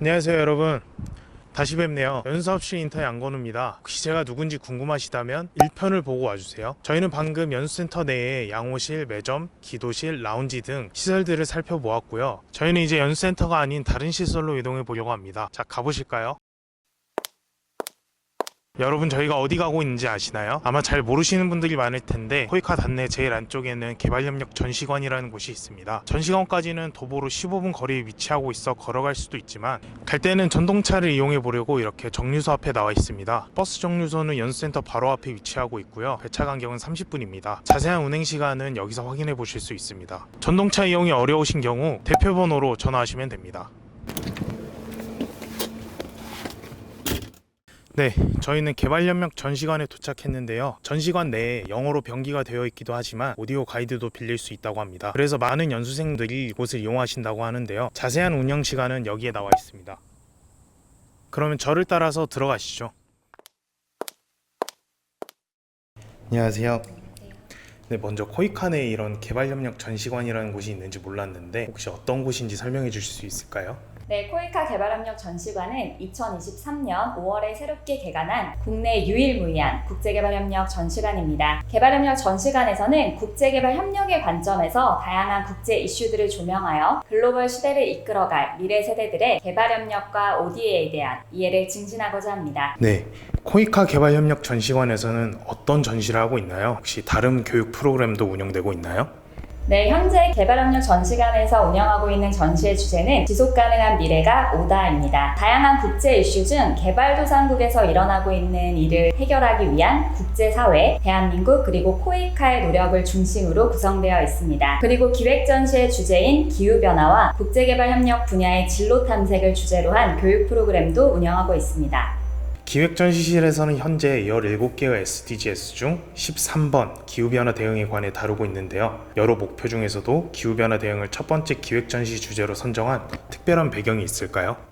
안녕하세요 여러분. 다시 뵙네요. 연수업실 인터 양건우입니다. 혹시 제가 누군지 궁금하시다면 1편을 보고 와주세요. 저희는 방금 연수센터 내에 양호실, 매점, 기도실, 라운지 등 시설들을 살펴보았고요. 저희는 이제 연수센터가 아닌 다른 시설로 이동해 보려고 합니다. 자 가보실까요? 여러분 저희가 어디 가고 있는지 아시나요? 아마 잘 모르시는 분들이 많을 텐데 코이카 단내 제일 안쪽에는 개발협력 전시관이라는 곳이 있습니다. 전시관까지는 도보로 15분 거리에 위치하고 있어 걸어갈 수도 있지만 갈 때는 전동차를 이용해 보려고 이렇게 정류소 앞에 나와 있습니다. 버스 정류소는 연수센터 바로 앞에 위치하고 있고요. 배차 간격은 30분입니다. 자세한 운행 시간은 여기서 확인해 보실 수 있습니다. 전동차 이용이 어려우신 경우 대표 번호로 전화하시면 됩니다. 네, 저희는 개발연명 전시관에 도착했는데요. 전시관 내에 영어로 병기가 되어 있기도 하지만 오디오 가이드도 빌릴 수 있다고 합니다. 그래서 많은 연수생들이 이곳을 이용하신다고 하는데요. 자세한 운영 시간은 여기에 나와 있습니다. 그러면 저를 따라서 들어가시죠. 안녕하세요. 네, 먼저 코이칸에 이런 개발협력 전시관이라는 곳이 있는지 몰랐는데 혹시 어떤 곳인지 설명해 주실 수 있을까요? 네, 코이카 개발협력 전시관은 2023년 5월에 새롭게 개관한 국내 유일무이한 국제개발협력 전시관입니다. 개발협력 전시관에서는 국제개발 협력의 관점에서 다양한 국제 이슈들을 조명하여 글로벌 시대를 이끌어갈 미래 세대들의 개발협력과 ODA에 대한 이해를 증진하고자 합니다. 네, 코이카 개발협력 전시관에서는 어떤 전시를 하고 있나요? 혹시 다른 교육 프로그램도 운영되고 있나요? 네, 현재 개발협력 전시관에서 운영하고 있는 전시의 주제는 지속 가능한 미래가 오다입니다. 다양한 국제 이슈 중 개발도상국에서 일어나고 있는 일을 해결하기 위한 국제사회, 대한민국 그리고 코이카의 노력을 중심으로 구성되어 있습니다. 그리고 기획 전시의 주제인 기후변화와 국제개발협력 분야의 진로 탐색을 주제로 한 교육 프로그램도 운영하고 있습니다. 기획전시실에서는 현재 17개의 SDGs 중 13번 기후변화 대응에 관해 다루고 있는데요. 여러 목표 중에서도 기후변화 대응을 첫 번째 기획전시 주제로 선정한 특별한 배경이 있을까요?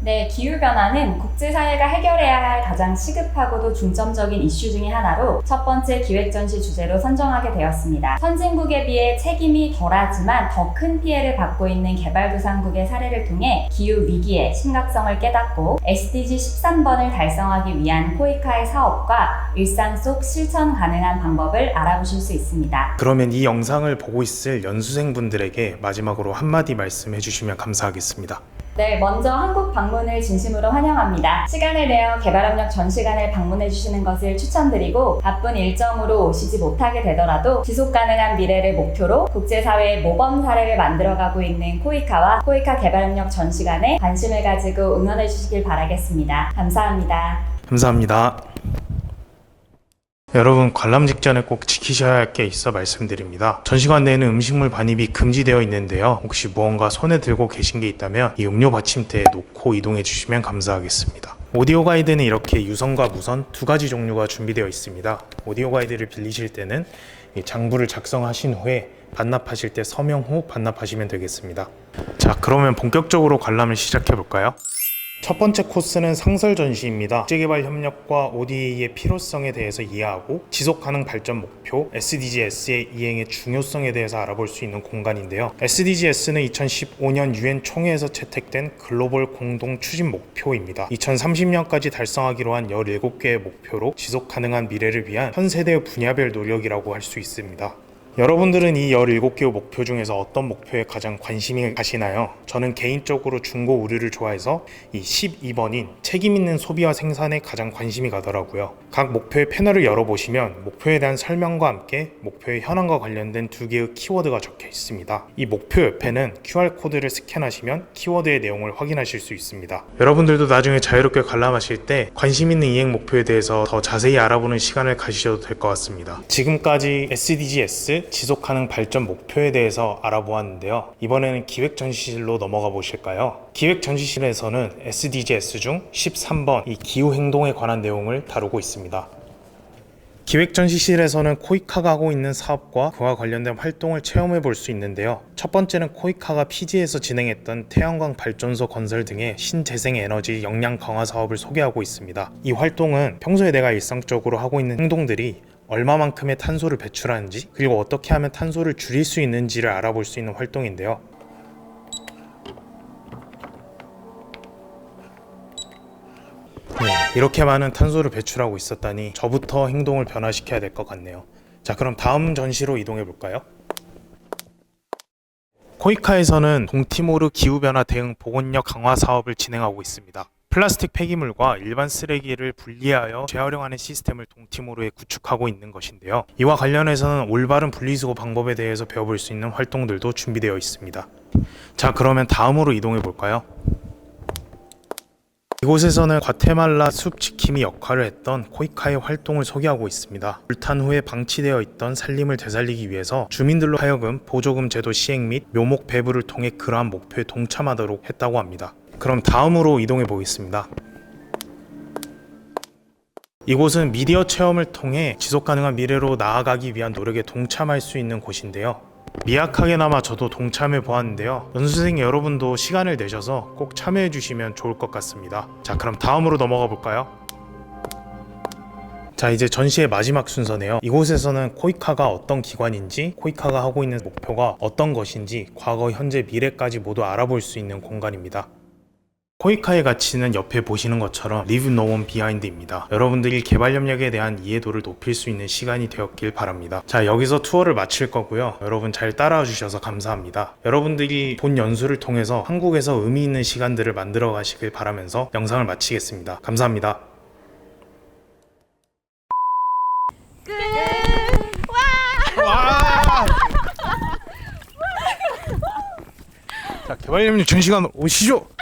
네, 기후변화는 국제사회가 해결해야 할 가장 시급하고도 중점적인 이슈 중의 하나로 첫 번째 기획전시 주제로 선정하게 되었습니다. 선진국에 비해 책임이 덜하지만 더 큰 피해를 받고 있는 개발도상국의 사례를 통해 기후위기의 심각성을 깨닫고 SDG 13번을 달성하기 위한 코이카의 사업과 일상 속 실천 가능한 방법을 알아보실 수 있습니다. 그러면 이 영상을 보고 있을 연수생분들에게 마지막으로 한마디 말씀해 주시면 감사하겠습니다. 네, 먼저 한국 방문을 진심으로 환영합니다. 시간을 내어 개발협력 전시관을 방문해 주시는 것을 추천드리고 바쁜 일정으로 오시지 못하게 되더라도 지속 가능한 미래를 목표로 국제사회의 모범 사례를 만들어가고 있는 코이카와 코이카 개발협력 전시관에 관심을 가지고 응원해 주시길 바라겠습니다. 감사합니다. 감사합니다. 여러분 관람 직전에 꼭 지키셔야 할 게 있어 말씀드립니다. 전시관 내에는 음식물 반입이 금지되어 있는데요. 혹시 무언가 손에 들고 계신 게 있다면 이 음료 받침대에 놓고 이동해 주시면 감사하겠습니다. 오디오 가이드는 이렇게 유선과 무선 두 가지 종류가 준비되어 있습니다. 오디오 가이드를 빌리실 때는 이 장부를 작성하신 후에 반납하실 때 서명 후 반납하시면 되겠습니다. 자, 그러면 본격적으로 관람을 시작해 볼까요? 첫 번째 코스는 상설 전시입니다. 국제개발 협력과 ODA의 필요성에 대해서 이해하고 지속 가능 발전 목표 SDGs의 이행의 중요성에 대해서 알아볼 수 있는 공간인데요. SDGs는 2015년 유엔 총회에서 채택된 글로벌 공동 추진 목표입니다. 2030년까지 달성하기로 한 17개의 목표로 지속 가능한 미래를 위한 현 세대의 분야별 노력이라고 할 수 있습니다. 여러분들은 이 17개의 목표 중에서 어떤 목표에 가장 관심이 가시나요? 저는 개인적으로 중고 의류를 좋아해서 이 12번인 책임 있는 소비와 생산에 가장 관심이 가더라고요. 각 목표의 패널을 열어보시면 목표에 대한 설명과 함께 목표의 현황과 관련된 두 개의 키워드가 적혀 있습니다. 이 목표 옆에는 QR코드를 스캔하시면 키워드의 내용을 확인하실 수 있습니다. 여러분들도 나중에 자유롭게 관람하실 때 관심 있는 이행 목표에 대해서 더 자세히 알아보는 시간을 가지셔도 될 것 같습니다. 지금까지 SDGs 지속 가능 발전 목표에 대해서 알아보았는데요. 이번에는 기획 전시실로 넘어가 보실까요? 기획 전시실에서는 SDGs 중 13번 이 기후 행동에 관한 내용을 다루고 있습니다. 기획 전시실에서는 코이카가 하고 있는 사업과 그와 관련된 활동을 체험해 볼 수 있는데요. 첫 번째는 코이카가 피지에서 진행했던 태양광 발전소 건설 등의 신재생 에너지 역량 강화 사업을 소개하고 있습니다. 이 활동은 평소에 내가 일상적으로 하고 있는 행동들이 얼마만큼의 탄소를 배출하는지 그리고 어떻게 하면 탄소를 줄일 수 있는지를 알아볼 수 있는 활동인데요. 이렇게 많은 탄소를 배출하고 있었다니 저부터 행동을 변화시켜야 될 것 같네요. 자, 그럼 다음 전시로 이동해 볼까요? 코이카에서는 동티모르 기후변화 대응 보건력 강화 사업을 진행하고 있습니다. 플라스틱 폐기물과 일반 쓰레기를 분리하여 재활용하는 시스템을 동티모르에 구축하고 있는 것인데요. 이와 관련해서는 올바른 분리수거 방법에 대해서 배워볼 수 있는 활동들도 준비되어 있습니다. 자, 그러면 다음으로 이동해 볼까요? 이곳에서는 과테말라 숲 지킴이 역할을 했던 코이카의 활동을 소개하고 있습니다. 불탄 후에 방치되어 있던 산림을 되살리기 위해서 주민들로 하여금 보조금 제도 시행 및 묘목 배부를 통해 그러한 목표에 동참하도록 했다고 합니다. 그럼 다음으로 이동해 보겠습니다. 이곳은 미디어 체험을 통해 지속 가능한 미래로 나아가기 위한 노력에 동참할 수 있는 곳인데요. 미약하게나마 저도 동참해 보았는데요. 연수생 여러분도 시간을 내셔서 꼭 참여해 주시면 좋을 것 같습니다. 자, 그럼 다음으로 넘어가 볼까요? 자, 이제 전시의 마지막 순서네요. 이곳에서는 코이카가 어떤 기관인지, 코이카가 하고 있는 목표가 어떤 것인지, 과거, 현재, 미래까지 모두 알아볼 수 있는 공간입니다. 코이카의 가치는 옆에 보시는 것처럼 Leave No One Behind입니다. 여러분들이 개발 협력에 대한 이해도를 높일 수 있는 시간이 되었길 바랍니다. 자, 여기서 투어를 마칠 거고요. 여러분 잘 따라와 주셔서 감사합니다. 여러분들이 본 연수를 통해서 한국에서 의미 있는 시간들을 만들어 가시길 바라면서 영상을 마치겠습니다. 감사합니다. 와! 자, 개발 협력 전시관 오시죠.